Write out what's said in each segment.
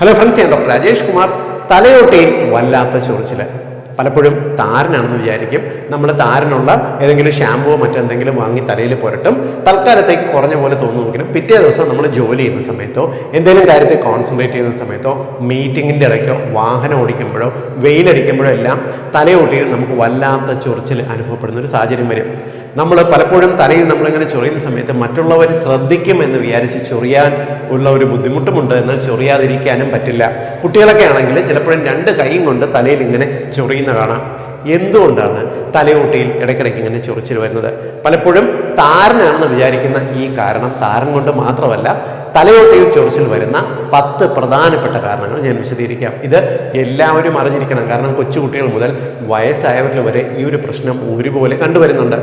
Hello friends ഞാൻ doctor Rajesh Kumar. തലയോട്ടയിൽ വല്ലാത്ത ചൊറിച്ചിൽ പലപ്പോഴും താരനാണെന്ന് വിചാരിക്കും. നമ്മൾ താരനുള്ള ഏതെങ്കിലും ഷാമ്പുവോ മറ്റെന്തെങ്കിലും വാങ്ങി തലയിൽ പുരട്ടും. തൽക്കാലത്തേക്ക് കുറഞ്ഞ പോലെ തോന്നുമെങ്കിലും പിറ്റേ ദിവസം നമ്മൾ ജോലി ചെയ്യുന്ന സമയത്തോ എന്തെങ്കിലും കാര്യത്തിൽ കോൺസെൻട്രേറ്റ് ചെയ്യുന്ന സമയത്തോ മീറ്റിങ്ങിന്റെ ഇടയ്ക്കോ വാഹനം ഓടിക്കുമ്പോഴോ വെയിലടിക്കുമ്പോഴോ എല്ലാം തലയോട്ടിയിൽ നമുക്ക് വല്ലാത്ത ചൊറിച്ചിൽ അനുഭവപ്പെടുന്ന ഒരു സാഹചര്യം വരും. നമ്മൾ പലപ്പോഴും തലയിൽ നമ്മളിങ്ങനെ ചൊറിയുന്ന സമയത്ത് മറ്റുള്ളവർ ശ്രദ്ധിക്കും എന്ന് വിചാരിച്ച് ചൊറിയാൻ ഉള്ള ഒരു ബുദ്ധിമുട്ടുമുണ്ട് എന്നാൽ ചൊറിയാതിരിക്കാനും പറ്റില്ല. കുട്ടികളൊക്കെ ആണെങ്കിൽ ചിലപ്പോഴും രണ്ട് കൈയും കൊണ്ട് തലയിൽ ഇങ്ങനെ ചൊറിയുന്ന കാണാം. എന്തുകൊണ്ടാണ് തലയോട്ടിയിൽ ഇടയ്ക്കിടയ്ക്ക് ഇങ്ങനെ ചൊറിച്ചിൽ വരുന്നത്? പലപ്പോഴും താരനാണെന്ന് വിചാരിക്കുന്ന ഈ കാരണം താരൻ കൊണ്ട് മാത്രമല്ല തലയോട്ടിയിൽ ചൊറിച്ചിൽ വരുന്ന പത്ത് പ്രധാനപ്പെട്ട കാരണങ്ങൾ ഞാൻ വിശദീകരിക്കാം. ഇത് എല്ലാവരും അറിഞ്ഞിരിക്കണം. കാരണം കൊച്ചുകുട്ടികൾ മുതൽ വയസ്സായവരിൽ വരെ ഈ ഒരു പ്രശ്നം ഒരുപോലെ കണ്ടുവരുന്നുണ്ട്.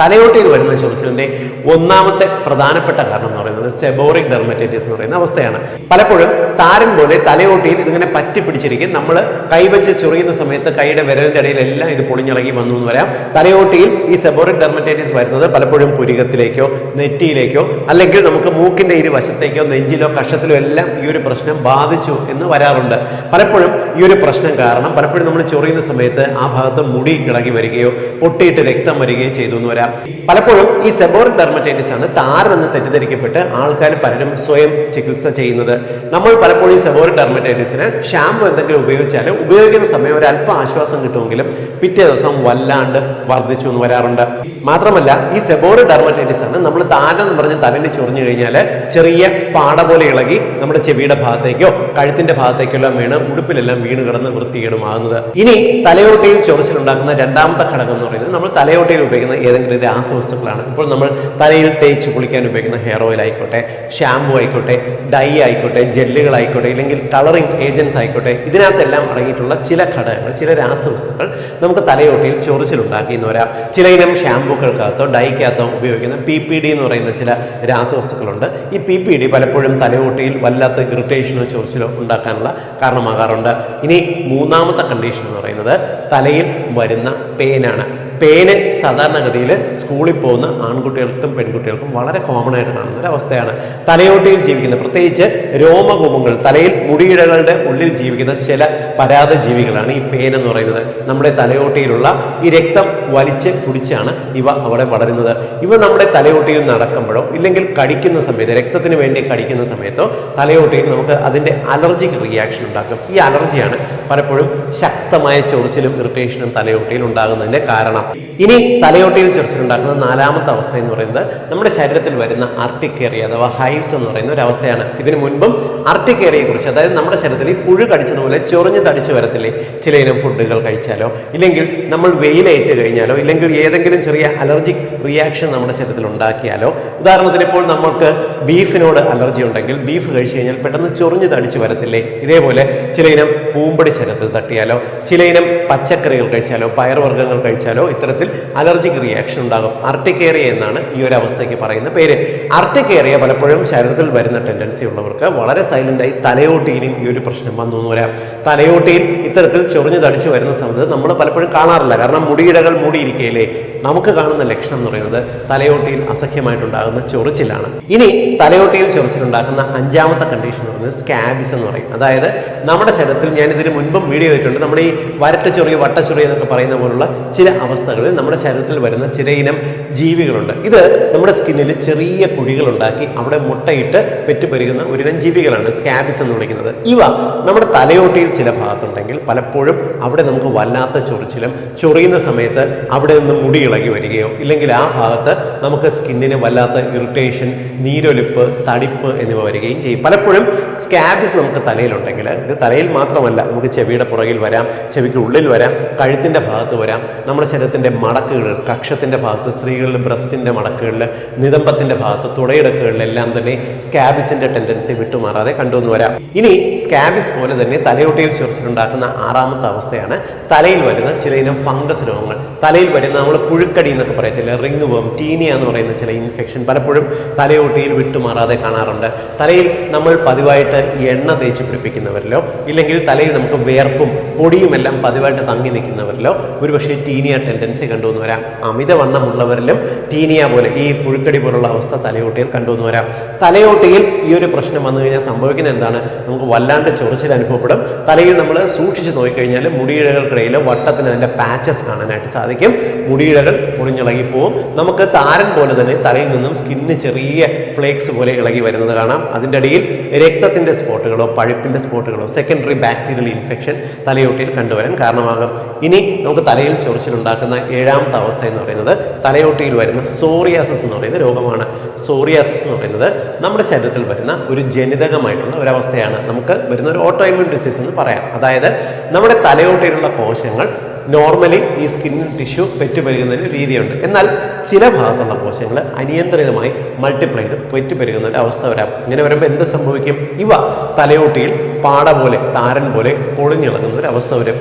തലയോട്ടിയിൽ വരുന്ന ചൊറിച്ചിലിന്റെ ഒന്നാമത്തെ പ്രധാനപ്പെട്ട കാരണം എന്ന് പറയുന്നത് സെബോറിക് ഡെർമറ്റൈറ്റിസ് എന്ന് പറയുന്ന അവസ്ഥയാണ്. പലപ്പോഴും താരൻ പോലെ തലയോട്ടിയിൽ ഇതിങ്ങനെ പറ്റി പിടിച്ചിരിക്കും. നമ്മൾ കൈവച്ച് ചൊറിയുന്ന സമയത്ത് കൈയുടെ വിരലിന്റെ ഇടയിലെല്ലാം ഇത് പൊളിഞ്ഞിളകി വന്നു എന്ന് വരാം. തലയോട്ടിയിൽ ഈ സെബോറിക് ഡെർമറ്റൈറ്റിസ് വരുന്നത് പലപ്പോഴും പുരികത്തിലേക്കോ നെറ്റിയിലേക്കോ അല്ലെങ്കിൽ നമുക്ക് മൂക്കിന്റെ ഇരുവശത്തേക്കോ നെഞ്ചിലോ കഷത്തിലോ എല്ലാം ഈ ഒരു പ്രശ്നം ബാധിച്ചു എന്ന് വരാറുണ്ട്. പലപ്പോഴും ഈ ഒരു പ്രശ്നം കാരണം പലപ്പോഴും നമ്മൾ ചൊറിയുന്ന സമയത്ത് ആ ഭാഗത്ത് മുടി ഇളകി വരികയോ പൊട്ടിയിട്ട് രക്തം വരികയോ ചെയ്തു എന്ന് വരാം. പലപ്പോഴും ഈ സെബോറിക് ഡെർമറ്റൈറ്റിസ് ആണ് താരമെന്ന് തെറ്റിദ്ധരിക്കപ്പെട്ട് ആൾക്കാർ പലരും സ്വയം ചികിത്സ ചെയ്യുന്നത്. നമ്മൾ പലപ്പോഴും ഈ സെബോറിക് ഡെർമറ്റൈറ്റിസിന് ഷാമ്പു എന്തെങ്കിലും ഉപയോഗിച്ചാൽ ഉപയോഗിക്കുന്ന സമയം ഒരു അല്പം ആശ്വാസം കിട്ടുമെങ്കിലും പിറ്റേ ദിവസം വല്ലാണ്ട് വർദ്ധിച്ചു എന്ന് വരാറുണ്ട്. മാത്രമല്ല ഈ സെബോറി ഡെർമറ്റൈറ്റിസ് ആണ് നമ്മൾ താരം എന്ന് പറഞ്ഞ് തലന് ചൊറിഞ്ഞു കഴിഞ്ഞാൽ ചെറിയ പാട പോലെ ഇളകി നമ്മുടെ ചെവിയുടെ ഭാഗത്തേക്കോ കഴുത്തിന്റെ ഭാഗത്തേക്കോ എല്ലാം വീണ് ഉടുപ്പിലെല്ലാം വീണ് കിടന്ന് വൃത്തികേടുമാകുന്നത്. ഇനി തലയോട്ടയിൽ ചൊറിച്ചിലുണ്ടാക്കുന്ന രണ്ടാമത്തെ ഘടകം എന്ന് പറയുന്നത് നമ്മൾ തലയോട്ടയിൽ ഉപയോഗിക്കുന്ന ഏതെങ്കിലും രാസവസ്തുക്കളാണ്. ഇപ്പോൾ നമ്മൾ തലയിൽ തേച്ച് കുളിക്കാൻ ഉപയോഗിക്കുന്ന ഹെയർ ഓയിൽ ആയിക്കോട്ടെ ഷാമ്പു ആയിക്കോട്ടെ ഡൈ ആയിക്കോട്ടെ ജെല്ലുകൾ ആയിക്കോട്ടെ ഇല്ലെങ്കിൽ കളറിംഗ് ഏജൻസ് ആയിക്കോട്ടെ ഇതിനകത്തെല്ലാം അടങ്ങിയിട്ടുള്ള ചില ഘടകങ്ങൾ ചില രാസവസ്തുക്കൾ നമുക്ക് തലയോട്ടിയിൽ ചൊറിച്ചിലുണ്ടാക്കി എന്ന് വരാം ചില ഇനം ഷാമ്പൂക്കൾക്കകത്തോ ഡൈക്കകത്തോ ഉപയോഗിക്കുന്ന പി പി ഡി എന്ന് പറയുന്ന ചില രാസവസ്തുക്കളുണ്ട്. ഈ പി പി ഡി പലപ്പോഴും തലയോട്ടിയിൽ വല്ലാത്ത ഇറിറ്റേഷനോ ചൊറിച്ചിലോ ഉണ്ടാക്കാനുള്ള കാരണമാകാറുണ്ട്. ഇനി മൂന്നാമത്തെ കണ്ടീഷൻ എന്ന് പറയുന്നത് തലയിൽ വരുന്ന പെയിനാണ് പേന് സാധാരണഗതിയിൽ സ്കൂളിൽ പോകുന്ന ആൺകുട്ടികൾക്കും പെൺകുട്ടികൾക്കും വളരെ കോമൺ ആയിട്ട് കാണുന്ന ഒരു അവസ്ഥയാണ്. തലയോട്ടിയിൽ ജീവിക്കുന്ന പ്രത്യേകിച്ച് രോമകൂപങ്ങൾ തലയിൽ മുടിയിടകളുടെ ഉള്ളിൽ ജീവിക്കുന്ന ചില പരാത ജീവികളാണ് ഈ പേൻ എന്ന് പറയുന്നത്. നമ്മുടെ തലയോട്ടിയിലുള്ള ഈ രക്തം വലിച്ച് കുടിച്ചാണ് ഇവ അവിടെ വളരുന്നത്. ഇവ നമ്മുടെ തലയോട്ടിയിൽ നടക്കുമ്പോഴോ ഇല്ലെങ്കിൽ കടിക്കുന്ന സമയത്ത് രക്തത്തിന് വേണ്ടി കടിക്കുന്ന സമയത്തോ തലയോട്ടിയിൽ നമുക്ക് അതിന്റെ അലർജിക് റിയാക്ഷൻ ഉണ്ടാക്കും. ഈ അലർജിയാണ് പലപ്പോഴും ശക്തമായ ചൊറിച്ചിലും ഇറിറ്റേഷനും തലയോട്ടിയിൽ ഉണ്ടാകുന്നതിന്റെ കാരണം. ഇനി തലയോട്ടിയിൽ ചൊറിച്ചിലുണ്ടാക്കുന്ന നാലാമത്തെ അവസ്ഥ എന്ന് പറയുന്നത് നമ്മുടെ ശരീരത്തിൽ വരുന്ന ആർട്ടിക്കേറിയ അഥവാ ഹൈവ്സ് എന്ന് പറയുന്ന ഒരു അവസ്ഥയാണ്. ഇതിനു മുൻപും ആർട്ടിക്കേറിയയെ കുറിച്ച് അതായത് നമ്മുടെ ശരീരത്തിൽ ഈ പുഴു കടിച്ചതുപോലെ ചൊറിഞ്ഞ് തടിച്ചു വരത്തില്ലേ? ചില ഇനം ഫുഡുകൾ കഴിച്ചാലോ? ഇല്ലെങ്കിൽ നമ്മൾ വെയിലേറ്റ് കഴിഞ്ഞാലോ? ഇല്ലെങ്കിൽ ഏതെങ്കിലും ചെറിയ അലർജിക് റിയാക്ഷൻ നമ്മുടെ ശരീരത്തിൽ ഉണ്ടാക്കിയാലോ? ഉദാഹരണത്തിന് ഇപ്പോൾ നമുക്ക് ബീഫിനോട് അലർജി ഉണ്ടെങ്കിൽ ബീഫ് കഴിച്ചു കഴിഞ്ഞാൽ പെട്ടെന്ന് ചൊറിഞ്ഞ് തടിച്ച് വരത്തില്ലേ? ഇതേപോലെ ചില ഇനം പൂമ്പടി ശരത്തിൽ തട്ടിയാലോ ചില ഇനം പച്ചക്കറികൾ കഴിച്ചാലോ പയർവർഗങ്ങൾ കഴിച്ചാലോ ഇത്തരത്തിൽ അലർജിക് റിയാക്ഷൻ ഉണ്ടാകും. അർട്ടിക്കേറിയ എന്നാണ് ഈ ഒരു അവസ്ഥയ്ക്ക് പറയുന്ന പേര്. അർട്ടിക്കേറിയ പലപ്പോഴും ശരീരത്തിൽ വരുന്ന ടെൻഡൻസി ഉള്ളവർക്ക് വളരെ സൈലന്റായി തലയോട്ടിയിലും ഈ ഒരു പ്രശ്നം വന്നു എന്ന് വരാം തലയോട്ടിയിൽ ഇത്തരത്തിൽ ചൊറിഞ്ഞു തടിച്ചു വരുന്ന സമയത്ത് നമ്മൾ പലപ്പോഴും കാണാറില്ല. കാരണം മുടിയിടകൾ മൂടിയിരിക്കുകയില്ലേ? നമുക്ക് കാണുന്ന ലക്ഷണം എന്ന് പറയുന്നത് തലയോട്ടിയിൽ അസഹ്യമായിട്ടുണ്ടാകുന്ന ചൊറിച്ചിലാണ്. ഇനി തലയോട്ടിയിൽ ചൊറിച്ചിലുണ്ടാക്കുന്ന അഞ്ചാമത്തെ കണ്ടീഷൻ എന്ന് പറയുന്നത് സ്കാബിസ് എന്ന് പറയും. അതായത് നമ്മുടെ ശരീരത്തിൽ ഞാൻ ഇതിന് മുൻപും വീഡിയോ ചെയ്തിട്ടുണ്ട് നമ്മുടെ ഈ വരട്ടച്ചൊറിയ വട്ടച്ചൊറിയ എന്നൊക്കെ പറയുന്ന പോലുള്ള ചില അവസ്ഥകളിൽ നമ്മുടെ ശരീരത്തിൽ വരുന്ന ചില ഇനം ജീവികളുണ്ട്. ഇത് നമ്മുടെ സ്കിന്നിൽ ചെറിയ കുഴികൾ ഉണ്ടാക്കി അവിടെ മുട്ടയിട്ട് പെറ്റുപെരുകുന്ന ഒരിനം ജീവികളാണ് സ്കാബിസ് എന്ന് വിളിക്കുന്നത്. ഇവ നമ്മുടെ തലയോട്ടിയിൽ ചില ഭാഗത്തുണ്ടെങ്കിൽ പലപ്പോഴും അവിടെ നമുക്ക് വല്ലാത്ത ചൊറിച്ചിലും ചൊറിയുന്ന സമയത്ത് അവിടെ നിന്ന് മുടി ഇളകി വരികയോ ഇല്ലെങ്കിൽ ആ ഭാഗത്ത് നമുക്ക് സ്കിന്നിന് വല്ലാത്ത ഇറിറ്റേഷൻ നീരൊലിപ്പ് തടിപ്പ് എന്നിവ വരികയും ചെയ്യും. പലപ്പോഴും സ്കാബിസ് നമുക്ക് തലയിലുണ്ടെങ്കിൽ ഇത് തലയിൽ മാത്രമല്ല നമുക്ക് ചെവിയുടെ പുറകിൽ വരാം ചെവിക്ക് ഉള്ളിൽ വരാം കഴുത്തിന്റെ ഭാഗത്ത് വരാം. നമ്മുടെ ശരീരത്തിന്റെ മടക്കുകൾ കക്ഷത്തിന്റെ ഭാഗത്ത് സ്ത്രീകളിൽ ബ്രസ്റ്റിന്റെ മടക്കുകളിൽ നിതമ്പത്തിന്റെ ഭാഗത്ത് തുടയിടക്കുകളിലെല്ലാം തന്നെ സ്കാബിസിന്റെ ടെൻഡൻസി വിട്ടുമാറാതെ കണ്ടുവന്ന് വരാം. ഇനി സ്കാബിസ് പോലെ തന്നെ തലയോട്ടയിൽ ചൊറിച്ചിലുണ്ടാക്കുന്ന ആറാമത്തെ അവസ്ഥയാണ് തലയിൽ വരുന്ന ചില ഇനം ഫംഗസ് രോഗങ്ങൾ. തലയിൽ വരുന്ന നമ്മൾ പുഴുക്കടി എന്നൊക്കെ പറയത്തില്ല റിംഗ് വേം ടീനിയ എന്ന് പറയുന്ന ചില ഇൻഫെക്ഷൻ പലപ്പോഴും തലയോട്ടിയിൽ വിട്ടുമാറാതെ കാണാറുണ്ട്. തലയിൽ നമ്മൾ പതിവായിട്ട് എണ്ണ തേച്ച് പിടിപ്പിക്കുന്നവരിലോ ഇല്ലെങ്കിൽ തലയിൽ നമുക്ക് വേർപ്പും പൊടിയുമെല്ലാം പതിവായിട്ട് തങ്ങി നിൽക്കുന്നവരിലോ ഒരുപക്ഷെ ടീനിയ ടെൻഡൻസി കണ്ടുവന്ന് വരാം. അമിതവണ്ണമുള്ളവരിലും ടീനിയ പോലെ ഈ പുഴുക്കടി പോലുള്ള അവസ്ഥ തലയിൽ തലയോട്ടിയിൽ കണ്ടുവന്ന് വരാം. തലയോട്ടിയിൽ ഈ ഒരു പ്രശ്നം വന്നു കഴിഞ്ഞാൽ സംഭവിക്കുന്നത് എന്താണ്? നമുക്ക് വല്ലാണ്ട് ചൊറിച്ചിൽ അനുഭവപ്പെടും. തലയിൽ നമ്മൾ സൂക്ഷിച്ച് നോക്കിക്കഴിഞ്ഞാൽ മുടിയിഴകൾക്കിടയിൽ വട്ടത്തിന് അതിന്റെ പാച്ചസ് കാണാനായിട്ട് സാധിക്കും. മുടിയിഴകൾ മുറിഞ്ഞിളകി പോവും നമുക്ക് താരൻ പോലെ തന്നെ തലയിൽ നിന്നും സ്കിന്നിന് ചെറിയ ഫ്ലേക്സ് പോലെ ഇളകി വരുന്നത് കാണാം. അതിന്റെ അടിയിൽ രക്തത്തിന്റെ സ്പോട്ടുകളോ പഴുപ്പിന്റെ സ്പോട്ടുകളോ സെക്കൻഡറി ബാക്ടീരിയൽ ഇൻഫെക്ഷൻ തലയോട്ടിയിൽ കണ്ടുവരാൻ കാരണമാകും. ഇനി നമുക്ക് തലയിൽ ചൊറിച്ചിലുണ്ടാക്കുന്ന ഏഴാമത്തെ അവസ്ഥ എന്ന് പറയുന്നത് തലയോട്ടിയിൽ വരുന്ന സോറിയാസസ് എന്ന് പറയുന്ന രോഗമാണ്. സോറിയാസിസ് എന്ന് പറയുന്നത് നമ്മുടെ ശരീരത്തിൽ വരുന്ന ഒരു ജനിതകമായിട്ടുള്ള ഒരു അവസ്ഥയാണ് നമുക്ക് വരുന്ന ഒരു ഓട്ടോ ഇമ്യൂൺ ഡിസീസ് എന്ന് പറയാം. അതായത് നമ്മുടെ തലയോട്ടിയിലുള്ള കോശങ്ങൾ നോർമലി ഈ സ്കിൻ ടിഷ്യൂ പെറ്റുപെരുകുന്നതിന് രീതിയുണ്ട്. എന്നാൽ ചില ഭാഗത്തുള്ള കോശങ്ങൾ അനിയന്ത്രിതമായി മൾട്ടിപ്ലൈ ചെയ്ത് പെറ്റുപെരുകുന്ന ഒരു അവസ്ഥ വരാം. ഇങ്ങനെ വരുമ്പോൾ എന്ത് സംഭവിക്കും? ഇവ തലയോട്ടിയിൽ പാട പോലെ താരൻ പോലെ പൊളിഞ്ഞിളകുന്ന ഒരു അവസ്ഥ വരും.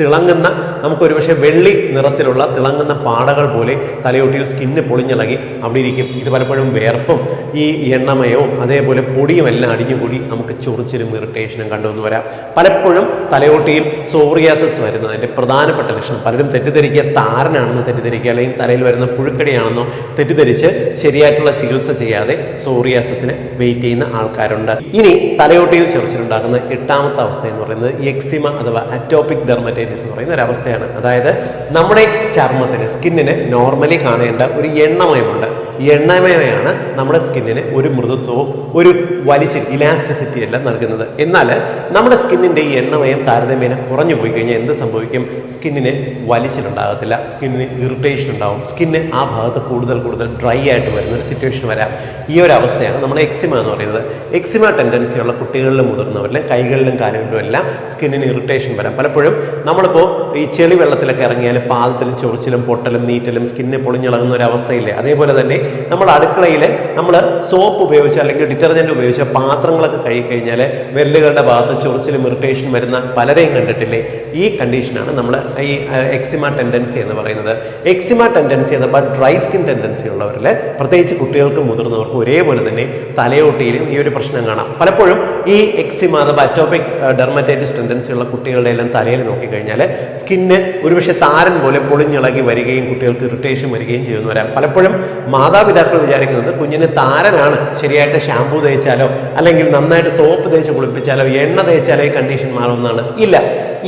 തിളങ്ങുന്ന നമുക്കൊരു പക്ഷേ വെള്ളി നിറത്തിലുള്ള തിളങ്ങുന്ന പാടകൾ പോലെ തലയോട്ടിയിൽ സ്കിന്ന് പൊളിഞ്ഞിളകി അവിടെ ഇരിക്കും. ഇത് പലപ്പോഴും വേർപ്പും ഈ എണ്ണമയവും അതേപോലെ പൊടിയും എല്ലാം അടിഞ്ഞുകൂടി നമുക്ക് ചൊറിച്ചിലും ഇറിറ്റേഷനും കണ്ടുവന്ന് വരാം. പലപ്പോഴും തലയോട്ടിയിൽ സോറിയാസിസ് വരുന്നതിന്റെ പ്രധാനപ്പെട്ട ലക്ഷണം പലരും തെറ്റിദ്ധരിക്കുക താരനാണെന്ന് തെറ്റിദ്ധരിക്കുക അല്ലെങ്കിൽ തലയിൽ വരുന്ന പുഴുക്കടിയാണെന്നോ തെറ്റിദ്ധരിച്ച് ശരിയായിട്ടുള്ള ചികിത്സ ചെയ്യാതെ സോറിയാസിസിനെ വെയിറ്റ് ചെയ്യുന്ന ആൾക്കാരുണ്ട്. ഇനി തലയോട്ടിയിൽ ചൊറിച്ചിലുണ്ടാക്കുന്ന എട്ടാമത്തെ അവസ്ഥ എന്ന് പറയുന്നത് എക്സിമ അഥവാ അറ്റോപിക് ഡെർമറ്റൈറ്റിസ് എന്ന് പറയുന്ന ഒരവസ്ഥയാണ്. അതായത് നമ്മുടെ ചർമ്മത്തിന് സ്കിന്നിന് നോർമലി കാണേണ്ട ഒരു എണ്ണമയമുണ്ട്. എണ്ണമയമാണ് നമ്മുടെ സ്കിന്നിന് ഒരു മൃദുത്വവും ഒരു വലിച്ച് ഇലാസ്റ്റിസിറ്റി എല്ലാം നൽകുന്നത്. എന്നാൽ നമ്മുടെ സ്കിന്നിന്റെ ഈ എണ്ണമയം താരതമ്യേന കുറഞ്ഞു പോയി കഴിഞ്ഞാൽ എന്ത് സംഭവിക്കും? സ്കിന്നിന് വലിച്ചിലുണ്ടാകത്തില്ല സ്കിന്നിന് ഇറിറ്റേഷൻ ഉണ്ടാവും സ്കിന്ന് ആ ഭാഗത്ത് കൂടുതൽ കൂടുതൽ ഡ്രൈ ആയിട്ട് വരുന്ന ഒരു സിറ്റുവേഷൻ വരാം. ഈ ഒരു അവസ്ഥയാണ് നമ്മുടെ എക്സിമ എന്ന് പറയുന്നത്. എക്സിമ ടെൻഡൻസിയുള്ള കുട്ടികളിലും മുതിർന്നവരിലും കൈകളിലും കാലുകളിലും എല്ലാം സ്കിന്നിന് ഇറിറ്റേഷൻ വരാം. പലപ്പോഴും നമ്മളിപ്പോൾ ഈ ചെളി വെള്ളത്തിലൊക്കെ ഇറങ്ങിയാൽ പാദത്തിൽ ചൊറിച്ചിലും പൊട്ടലും നീറ്റലും സ്കിന്നിന് പൊളിഞ്ഞിളകുന്ന ഒരു അവസ്ഥയില്ലേ? അതേപോലെ തന്നെ നമ്മൾ അടുക്കളയിൽ നമ്മൾ സോപ്പ് ഉപയോഗിച്ച് അല്ലെങ്കിൽ ഡിറ്റർജന്റ് ഉപയോഗിച്ച് പാത്രങ്ങളൊക്കെ കഴുകി കഴിഞ്ഞാൽ വിരലുകളുടെ ഭാഗത്ത് ചൊറിച്ചിലും ഇറിറ്റേഷൻ വരുന്ന പലരെയും കണ്ടിട്ടില്ലേ? ഈ കണ്ടീഷനാണ് നമ്മൾ ഈ എക്സിമ ടെൻഡൻസി എന്ന് പറയുന്നത്. എക്സിമ ടെൻഡൻസി അഥവാ ഡ്രൈ സ്കിൻ ടെൻഡൻസി ഉള്ളവരിൽ പ്രത്യേകിച്ച് കുട്ടികൾക്കും മുതിർന്നവർക്കും ഒരേപോലെ തന്നെ തലയോട്ടിയിലും ഈ ഒരു പ്രശ്നം കാണാം. പലപ്പോഴും ഈ എക്സിമ അഥവാ അറ്റോപിക് ഡെർമറ്റൈറ്റിസ് ടെൻഡൻസി ഉള്ള കുട്ടികളുടെ എല്ലാം തലയിൽ നോക്കിക്കഴിഞ്ഞാൽ സ്കിന്ന് ഒരുപക്ഷെ താരൻ പോലെ പൊളിഞ്ഞിളകി വരികയും കുട്ടികൾക്ക് ഇറിറ്റേഷൻ വരികയും ചെയ്യുന്നവരാണ്. പലപ്പോഴും പലപ്പോഴും മാതാപിതാക്കൾ വിചാരിക്കുന്നത് കുഞ്ഞിന് താരനാണ് ശരിയായിട്ട് ഷാമ്പൂ തേച്ചാലോ അല്ലെങ്കിൽ നന്നായിട്ട് സോപ്പ് തേച്ച് കുളിപ്പിച്ചാലോ എണ്ണ തേച്ചാലോ ഈ കണ്ടീഷൻ മാറുമെന്നാണ്. ഇല്ല.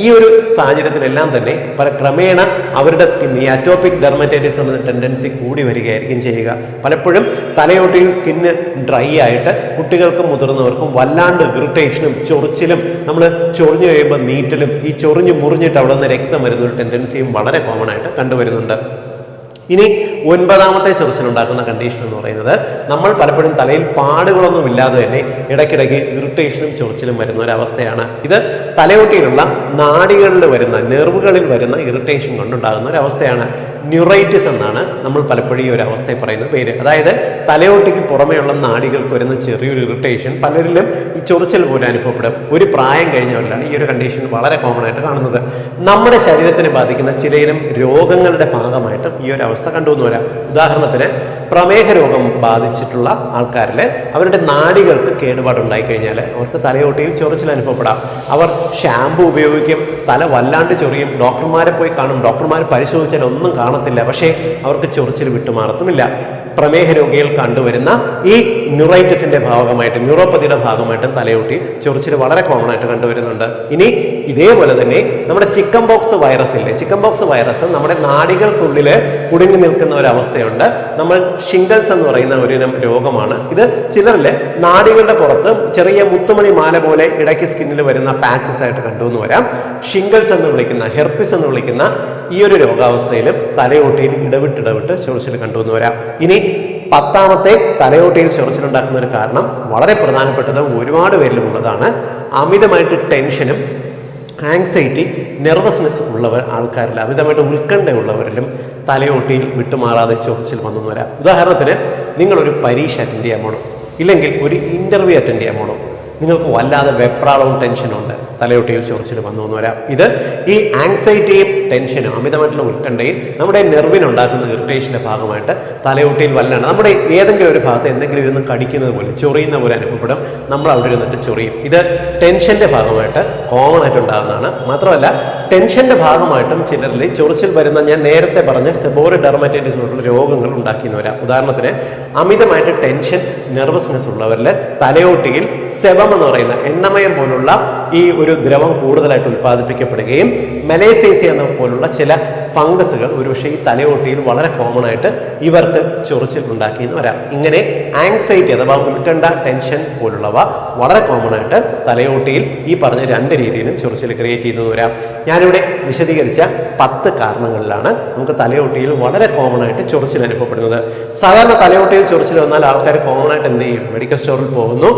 ഈ ഒരു സാഹചര്യത്തിലെല്ലാം തന്നെ ക്രമേണ അവരുടെ സ്കിൻ ഈ അറ്റോപിക് ഡെർമറ്റൈറ്റിസ് എന്ന ടെൻഡൻസി കൂടി വരികയായിരിക്കും ചെയ്യുക. പലപ്പോഴും തലയോട്ടിയിൽ സ്കിന്ന് ഡ്രൈ ആയിട്ട് കുട്ടികൾക്കും മുതിർന്നവർക്കും വല്ലാണ്ട് ഇറിറ്റേഷനും ചൊറിച്ചിലും നമ്മൾ ചൊറിഞ്ഞു കഴിയുമ്പോൾ നീറ്റലും ഈ ചൊറിഞ്ഞ് മുറിഞ്ഞിട്ട് അവിടെ നിന്ന് രക്തം വരുന്ന ഒരു ടെൻഡൻസിയും വളരെ കോമൺ ആയിട്ട് കണ്ടുവരുന്നുണ്ട്. ഇനി ഒൻപതാമത്തെ ചൊറിച്ചിലുണ്ടാക്കുന്ന കണ്ടീഷൻ എന്ന് പറയുന്നത് നമ്മൾ പലപ്പോഴും തലയിൽ പാടുകളൊന്നും ഇല്ലാതെ തന്നെ ഇടയ്ക്കിടയ്ക്ക് ഇറിറ്റേഷനും ചൊറിച്ചിലും വരുന്ന ഒരവസ്ഥയാണ്. ഇത് തലയോട്ടിയിലുള്ള നാടികളിൽ വരുന്ന നെർവുകളിൽ വരുന്ന ഇറിറ്റേഷൻ കൊണ്ടുണ്ടാകുന്ന ഒരവസ്ഥയാണ്. ന്യൂറൈറ്റിസ് എന്നാണ് നമ്മൾ പലപ്പോഴും ഈ ഒരു അവസ്ഥയെ പറയുന്ന പേര്. അതായത് തലയോട്ടിക്ക് പുറമെയുള്ള നാടികൾക്ക് വരുന്ന ചെറിയൊരു ഇറിറ്റേഷൻ പലരിലും ഈ ചൊറിച്ചൽ പോലെ അനുഭവപ്പെടും. ഒരു പ്രായം കഴിഞ്ഞവരിലാണ് ഈ ഒരു കണ്ടീഷൻ വളരെ കോമൺ ആയിട്ട് കാണുന്നത്. നമ്മുടെ ശരീരത്തിനെ ബാധിക്കുന്ന ചിലയിലും രോഗങ്ങളുടെ ഭാഗമായിട്ട് ഈ ഒരു അവസ്ഥ കണ്ടുവന്നു വരാം. ഉദാഹരണത്തിന് പ്രമേഹ രോഗം ബാധിച്ചിട്ടുള്ള ആൾക്കാരിൽ അവരുടെ നാടികൾക്ക് കേടുപാടുണ്ടായി കഴിഞ്ഞാൽ അവർക്ക് തലയോട്ടിയിൽ ചൊറിച്ചിൽ അനുഭവപ്പെടാം. അവർ ഷാമ്പു ഉപയോഗിക്കും തല വല്ലാണ്ട് ചൊറിയും ഡോക്ടർമാരെ പോയി കാണും. ഡോക്ടർമാർ പരിശോധിച്ചാൽ ഒന്നും കാണത്തില്ല. പക്ഷേ അവർക്ക് ചൊറിച്ചിൽ വിട്ടുമാറത്തുമില്ല പ്രമേഹ രോഗികൾ കണ്ടുവരുന്ന ഈ ന്യൂറൈറ്റിസിന്റെ ഭാഗമായിട്ട് ന്യൂറോപ്പതിയുടെ ഭാഗമായിട്ടും തലയോട്ടി ചൊറിച്ചിൽ വളരെ കോമൺ ആയിട്ട് കണ്ടുവരുന്നുണ്ട്. ഇനി ഇതേപോലെ തന്നെ നമ്മുടെ ചിക്കൻ ബോക്സ് വൈറസ് ഇല്ലേ? ചിക്കൻ ബോക്സ് വൈറസ് നമ്മുടെ നാടികൾക്കുള്ളിൽ കുടുങ്ങി നിൽക്കുന്ന ഒരു അവസ്ഥയുണ്ട് നമ്മൾ ഷിംഗിൾസ് എന്ന് പറയുന്ന ഒരു രോഗമാണ്. ഇത് ചിലരിൽ നാടികളുടെ പുറത്ത് ചെറിയ മുത്തുമണി മാല പോലെ ഇടയ്ക്ക് സ്കിന്നിൽ വരുന്ന പാച്ചസ് ആയിട്ട് കണ്ടുവന്ന് വരാം. ഷിംഗിൾസ് എന്ന് വിളിക്കുന്ന ഹെർപ്പിസ് എന്ന് വിളിക്കുന്ന ഈ ഒരു രോഗാവസ്ഥയിലും തലയോട്ടിയിൽ ഇടവിട്ട് ഇടവിട്ട് ചൊറിച്ചിൽ കണ്ടുവന്ന് വരാം. ഇനി പത്താമത്തെ തലയോട്ടിയിൽ ചൊറിച്ചിലുണ്ടാക്കുന്ന ഒരു കാരണം വളരെ പ്രധാനപ്പെട്ടത് ഒരുപാട് പേരിലും ഉള്ളതാണ് അമിതമായിട്ട് ടെൻഷനും ആങ്സൈറ്റി നെർവസ്നെസ് ഉള്ളവർ ആൾക്കാരിൽ അമിതമായിട്ട് ഉത്കണ്ഠയുള്ളവരിലും തലയോട്ടിയിൽ വിട്ടുമാറാതെ ചൊറിച്ചിൽ വന്നു വരാം. ഉദാഹരണത്തിന് നിങ്ങളൊരു പരീക്ഷ അറ്റൻഡ് ചെയ്യാൻ പോകണം ഇല്ലെങ്കിൽ ഒരു ഇന്റർവ്യൂ അറ്റൻഡ് ചെയ്യാൻ പോകണം നിങ്ങൾക്ക് വല്ലാതെ വെപ്രാളവും ടെൻഷനും ഉണ്ട്. തലയോട്ടിയിൽ ചൊറിച്ചിൽ വന്നു എന്ന് വരാം. ഇത് ഈ ആങ്സൈറ്റിയും ടെൻഷനും അമിതമായിട്ടുള്ള ഉത്കണ്ഠയും നമ്മുടെ നെർവിനുണ്ടാക്കുന്ന ഇറിറ്റേഷന്റെ ഭാഗമായിട്ട് തലയോട്ടിയിൽ വല്ലാണ് നമ്മുടെ ഏതെങ്കിലും ഒരു ഭാഗത്ത് എന്തെങ്കിലും ഇരുന്ന് കടിക്കുന്നത് പോലെ ചൊറിയുന്ന പോലെ അനുഭവപ്പെടും. നമ്മൾ അവിടെ ഇരുന്നിട്ട് ചൊറിയും. ഇത് ടെൻഷന്റെ ഭാഗമായിട്ട് കോമൺ ആയിട്ട് ഉണ്ടാകുന്നതാണ്. മാത്രമല്ല ടെൻഷന്റെ ഭാഗമായിട്ടും ചിലരിൽ ചൊറിച്ചിൽ വരുന്ന ഞാൻ നേരത്തെ പറഞ്ഞ സെബോറി ഡെർമറ്റൈറ്റിസ് പോലുള്ള രോഗങ്ങൾ ഉണ്ടാക്കിയെന്ന് വരാം ഉദാഹരണത്തിന് അമിതമായിട്ട് ടെൻഷൻ നെർവസ്നെസ് ഉള്ളവരിൽ തലയോട്ടിയിൽ സെവം എന്ന് പറയുന്ന എണ്ണമയം പോലുള്ള ഈ ഒരു ദ്രവം കൂടുതലായിട്ട് ഉൽപ്പാദിപ്പിക്കപ്പെടുകയും മെലേസേസി എന്ന പോലുള്ള ചില ഫംഗസുകൾ ഒരുപക്ഷെ ഈ തലയോട്ടിയിൽ വളരെ കോമൺ ആയിട്ട് ഇവർക്ക് ചൊറിച്ചിൽ ഉണ്ടാക്കിയെന്ന് വരാം. ഇങ്ങനെ ആങ്സൈറ്റി അഥവാ ഉത്കണ്ഠ ടെൻഷൻ പോലുള്ളവ വളരെ കോമൺ ആയിട്ട് തലയോട്ടിയിൽ ഈ പറഞ്ഞ രണ്ട് രീതിയിലും ചൊറിച്ചിൽ ക്രിയേറ്റ് ചെയ്തെന്ന് വരാം. ഞാനിവിടെ വിശദീകരിച്ച പത്ത് കാരണങ്ങളിലാണ് നമുക്ക് തലയോട്ടിയിൽ വളരെ കോമൺ ആയിട്ട് ചൊറിച്ചിൽ അനുഭവപ്പെടുന്നത്. സാധാരണ തലയോട്ടിയിൽ ചൊറിച്ചിൽ വന്നാൽ ആൾക്കാർ കോമൺ ആയിട്ട് എന്ത് ചെയ്യും? മെഡിക്കൽ സ്റ്റോറിൽ പോകുന്നു.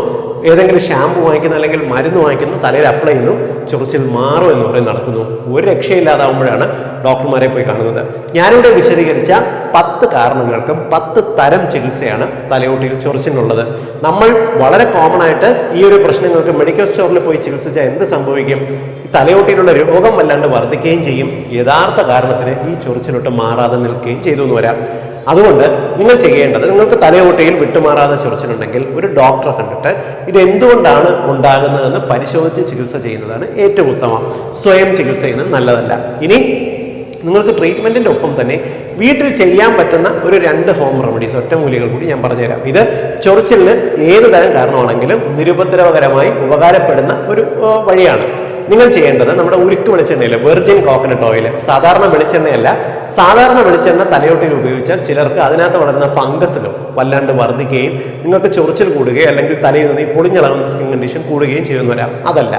ഏതെങ്കിലും ഷാമ്പു വാങ്ങിക്കുന്നു അല്ലെങ്കിൽ മരുന്ന് വാങ്ങിക്കുന്നു തലയിൽ അപ്ലൈ ചെയ്യുന്നു ചൊറിച്ചിൽ മാറും എന്ന് പറയും നടക്കുന്നു. ഒരു രക്ഷയില്ലാതാവുമ്പോഴാണ് ഡോക്ടർമാരെ പോയി കാണുന്നത്. ഞാനിവിടെ വിശദീകരിച്ച പത്ത് കാരണങ്ങൾക്കും പത്ത് തരം ചികിത്സയാണ് തലയോട്ടിയിൽ ചൊറിച്ചിനുള്ളത് നമ്മൾ വളരെ കോമൺ ആയിട്ട് ഈ ഒരു പ്രശ്നങ്ങൾക്ക് മെഡിക്കൽ സ്റ്റോറിൽ പോയി ചികിത്സിച്ചാൽ എന്ത് സംഭവിക്കും? തലയോട്ടിയിലുള്ള രോഗം വല്ലാണ്ട് വർദ്ധിക്കുകയും ചെയ്യും. യഥാർത്ഥ കാരണത്തിന് ഈ ചൊറിച്ചിലോട്ട് മാറാതെ നിൽക്കുകയും ചെയ്തു എന്ന് വരാം. അതുകൊണ്ട് നിങ്ങൾ ചെയ്യേണ്ടത് നിങ്ങൾക്ക് തലയോട്ടയിൽ വിട്ടുമാറാതെ ചൊറിച്ചിലുണ്ടെങ്കിൽ ഒരു ഡോക്ടറെ കണ്ടിട്ട് ഇത് എന്തുകൊണ്ടാണ് ഉണ്ടാകുന്നതെന്ന് പരിശോധിച്ച് ചികിത്സ ചെയ്യുന്നതാണ് ഏറ്റവും ഉത്തമം. സ്വയം ചികിത്സ ചെയ്യുന്നത് നല്ലതല്ല. ഇനി നിങ്ങൾക്ക് ട്രീറ്റ്മെന്റിന്റെ ഒപ്പം തന്നെ വീട്ടിൽ ചെയ്യാൻ പറ്റുന്ന ഒരു രണ്ട് ഹോം റെമഡീസ് ഒറ്റമൂലികൾ കൂടി ഞാൻ പറഞ്ഞുതരാം. ഇത് ചൊറിച്ചിലിന് ഏത് തരം കാരണമാണെങ്കിലും നിരുപദ്രവകരമായി ഉപകാരപ്പെടുന്ന ഒരു വഴിയാണ്. നിങ്ങൾ ചെയ്യേണ്ടത് നമ്മുടെ ഉരുക്ക് വെളിച്ചെണ്ണയിൽ വെർജിൻ കോക്കനട്ട് ഓയിൽ സാധാരണ വെളിച്ചെണ്ണയല്ല സാധാരണ വെളിച്ചെണ്ണ തലയോട്ടിൽ ഉപയോഗിച്ചാൽ ചിലർക്ക് അതിനകത്ത് വളരുന്ന ഫംഗസിലും വല്ലാണ്ട് വർദ്ധിക്കുകയും നിങ്ങൾക്ക് ചൊറിച്ചിൽ കൂടുകയും അല്ലെങ്കിൽ തലയിൽ നിന്ന് ഈ പൊളിഞ്ഞളകുന്ന സ്കിൻ കണ്ടീഷൻ കൂടുകയും ചെയ്യുന്നു വരാം അതല്ല.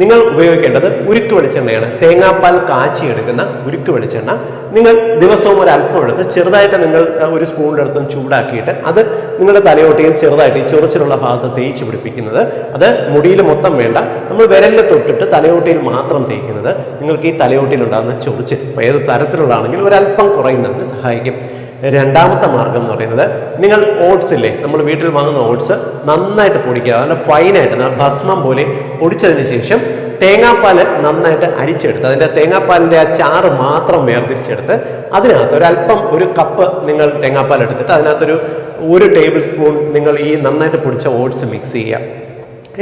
നിങ്ങൾ ഉപയോഗിക്കേണ്ടത് ഉരുക്ക് വെളിച്ചെണ്ണയാണ്. തേങ്ങാപ്പാൽ കാച്ചി കാച്ചിയെടുക്കുന്ന ഉരുക്ക് വെളിച്ചെണ്ണ. നിങ്ങൾ ദിവസവും ഒരു അല്പം എടുത്ത് ചെറുതായിട്ട് നിങ്ങൾ ഒരു ഒരു സ്പൂണിലെടുത്തും ചൂടാക്കിയിട്ട് അത് നിങ്ങളുടെ തലയോട്ടിയിൽ ചെറുതായിട്ട് ഈ ചൊറിച്ചിലുള്ള ഭാഗത്ത് തേച്ച് പിടിപ്പിക്കുന്നത്. അത് മുടിയിൽ മൊത്തം വേണ്ട. നമ്മൾ വിരലിൽ തൊട്ടിട്ട് തലയോട്ടിയിൽ മാത്രം തേക്കുന്നത് നിങ്ങൾക്ക് ഈ തലയോട്ടിയിൽ ഉണ്ടാകുന്ന ചൊറിച്ചിൽ ഇപ്പൊ ഏത് തരത്തിലുള്ളതാണെങ്കിൽ ഒരല്പം കുറയുന്നതിന് സഹായിക്കും. രണ്ടാമത്തെ മാർഗം എന്ന് പറയുന്നത് നിങ്ങൾ ഓട്സ് ഇല്ലേ? നമ്മൾ വീട്ടിൽ വാങ്ങുന്ന ഓട്സ് നന്നായിട്ട് പൊടിക്കുക. നല്ല ഫൈനായിട്ട് ഭസ്മം പോലെ പൊടിച്ചതിന് ശേഷം തേങ്ങാപ്പാൽ നന്നായിട്ട് അരിച്ചെടുത്ത് അതിന്റെ തേങ്ങാപ്പാലിന്റെ ആ ചാറ് മാത്രം വേർതിരിച്ചെടുത്ത് അതിനകത്ത് ഒരല്പം ഒരു കപ്പ് നിങ്ങൾ തേങ്ങാപ്പാൽ എടുത്തിട്ട് അതിനകത്തൊരു ഒരു ടേബിൾ സ്പൂൺ നിങ്ങൾ ഈ നന്നായിട്ട് പൊടിച്ച ഓട്സ് മിക്സ് ചെയ്യുക.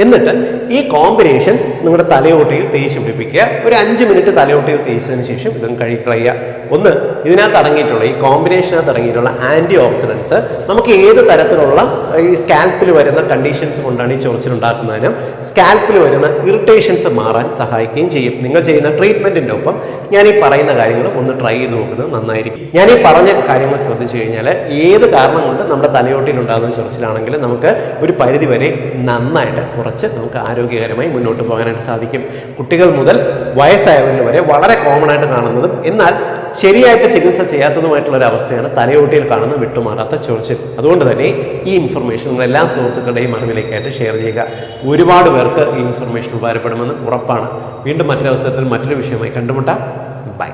എന്നിട്ട് ഈ കോമ്പിനേഷൻ നിങ്ങളുടെ തലയോട്ടിയിൽ തേച്ച് പിടിപ്പിക്കുക. ഒരു അഞ്ച് മിനിറ്റ് തലയോട്ടിയിൽ തേച്ചതിന് ശേഷം ഇതും കഴി ട്രൈ ചെയ്യുക. ഒന്ന് ഇതിനകത്ത് അടങ്ങിയിട്ടുള്ള ഈ കോമ്പിനേഷനകത്ത് അടങ്ങിയിട്ടുള്ള ആന്റി ഓക്സിഡൻസ് നമുക്ക് ഏത് തരത്തിലുള്ള ഈ സ്കാൽപ്പിൽ വരുന്ന കണ്ടീഷൻസ് കൊണ്ടാണ് ഈ ചൊറിച്ചിൽ ചൊറിച്ചിലുണ്ടാക്കുന്നതിനും സ്കാൽപ്പിൽ വരുന്ന ഇറിറ്റേഷൻസ് മാറാൻ സഹായിക്കുകയും ചെയ്യും. നിങ്ങൾ ചെയ്യുന്ന ട്രീറ്റ്മെന്റിന്റെ ഒപ്പം ഞാൻ ഈ പറയുന്ന കാര്യങ്ങൾ ഒന്ന് ട്രൈ ചെയ്ത് നോക്കുന്നത് നന്നായിരിക്കും. ഞാൻ ഈ പറഞ്ഞ കാര്യങ്ങൾ ശ്രദ്ധിച്ചു കഴിഞ്ഞാൽ ഏത് കാരണം കൊണ്ട് നമ്മുടെ തലയോട്ടിയിൽ ഉണ്ടാകുന്ന ചൊറിച്ചിലാണെങ്കിലും നമുക്ക് ഒരു പരിധി വരെ നന്നായിട്ട് കുറച്ച് നമുക്ക് ആരോഗ്യകരമായി മുന്നോട്ട് പോകാനായിട്ട് സാധിക്കും. കുട്ടികൾ മുതൽ വയസ്സായവരിൽ വരെ വളരെ കോമൺ ആയിട്ട് കാണുന്നതും എന്നാൽ ശരിയായിട്ട് ചികിത്സ ചെയ്യാത്തതുമായിട്ടുള്ള ഒരു അവസ്ഥയാണ് തലയോട്ടിയിൽ കാണുന്ന വിട്ടുമാറാത്ത ചൊറിച്ചിൽ അതുകൊണ്ട് തന്നെ ഈ ഇൻഫർമേഷൻ നിങ്ങൾ എല്ലാ സുഹൃത്തുക്കളുടെയും അറിവിലേക്കായിട്ട് ഷെയർ ചെയ്യുക. ഒരുപാട് പേർക്ക് ഈ ഇൻഫർമേഷൻ ഉപകാരപ്പെടുമെന്ന് ഉറപ്പാണ്. വീണ്ടും മറ്റൊരവസരത്തിൽ മറ്റൊരു വിഷയമായി കണ്ടുമുട്ടാം. ബൈ